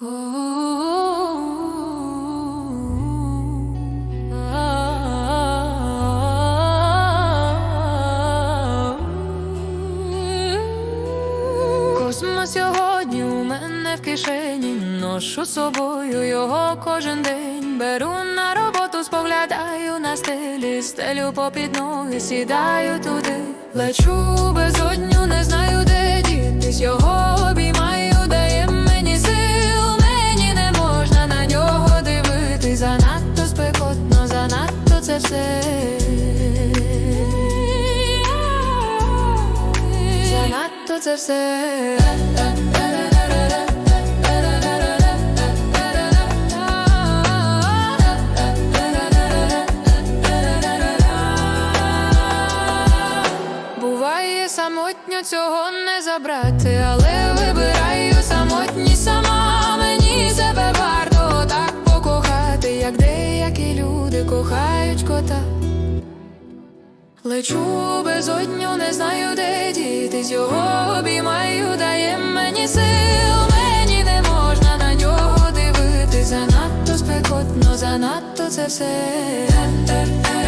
Космо сьогодні у мене в кишені, ношу собою його кожен день. Беру на роботу, споглядаю на стелі, стелю попід ноги, сідаю туди. Лечу безодню, Занадто це все. Буває самотньо цього не забрати, але вибираю кохають кота. Лечу безодню, не знаю, де діти з його обіймаю, дає мені сил, мені не можна на нього дивитись, занадто спекотно, занадто це все.